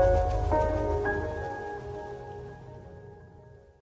Música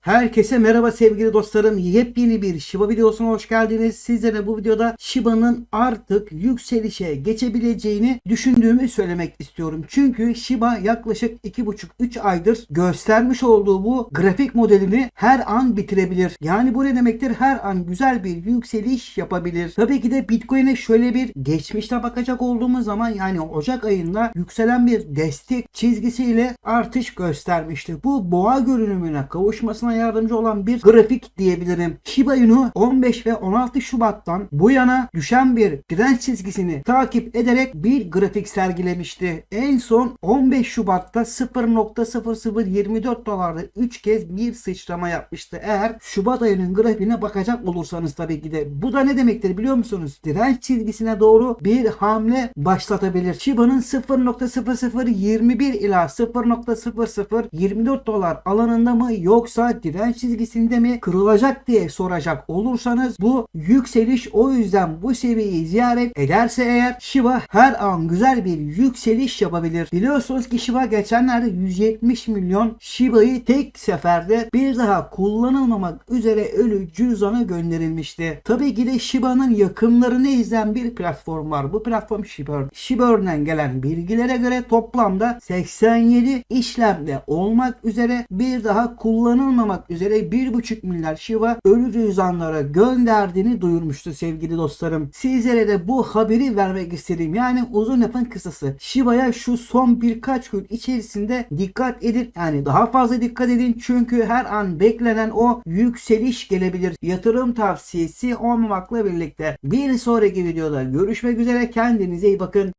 Herkese merhaba sevgili dostlarım. Yepyeni bir Shiba videosuna hoş geldiniz. Sizlere bu videoda Shiba'nın artık yükselişe geçebileceğini düşündüğümü söylemek istiyorum. Çünkü Shiba yaklaşık 2,5-3 aydır göstermiş olduğu bu grafik modelini her an bitirebilir. Yani bu ne demektir? Her an güzel bir yükseliş yapabilir. Tabii ki de Bitcoin'e şöyle bir geçmişte bakacak olduğumuz zaman yani Ocak ayında yükselen bir destek çizgisiyle artış göstermişti. Bu boğa görünümüne kavuşmasına yardımcı olan bir grafik diyebilirim. Shiba Inu 15 ve 16 Şubat'tan bu yana düşen bir direnç çizgisini takip ederek bir grafik sergilemişti. En son 15 Şubat'ta 0.0024 dolarda 3 kez bir sıçrama yapmıştı. Eğer Şubat ayının grafiğine bakacak olursanız tabii ki de. Bu da ne demektir biliyor musunuz? Direnç çizgisine doğru bir hamle başlatabilir. Shiba'nın 0.0021 ila 0.0024 dolar alanında mı yoksa direnç çizgisinde mi kırılacak diye soracak olursanız bu yükseliş o yüzden bu seviyeyi ziyaret ederse eğer Shiba her an güzel bir yükseliş yapabilir. Biliyorsunuz ki Shiba geçenlerde 170 milyon Shiba'yı tek seferde bir daha kullanılmamak üzere ölü cüzdana gönderilmişti. Tabii ki de Shiba'nın yakınlarını izleyen bir platform var. Bu platform Shiba. Shiba'dan gelen bilgilere göre toplamda 87 işlemde olmak üzere bir daha kullanılmamak üzere 1,5 milyar Shiba ölü cüzdanlara gönderdiğini duyurmuştu sevgili dostlarım. Sizlere de bu haberi vermek istedim. Yani uzun lafın kısası. Shiba'ya şu son birkaç gün içerisinde dikkat edin. Yani daha fazla dikkat edin. Çünkü her an beklenen o yükseliş gelebilir. Yatırım tavsiyesi olmamakla birlikte. Bir sonraki videoda görüşmek üzere. Kendinize iyi bakın.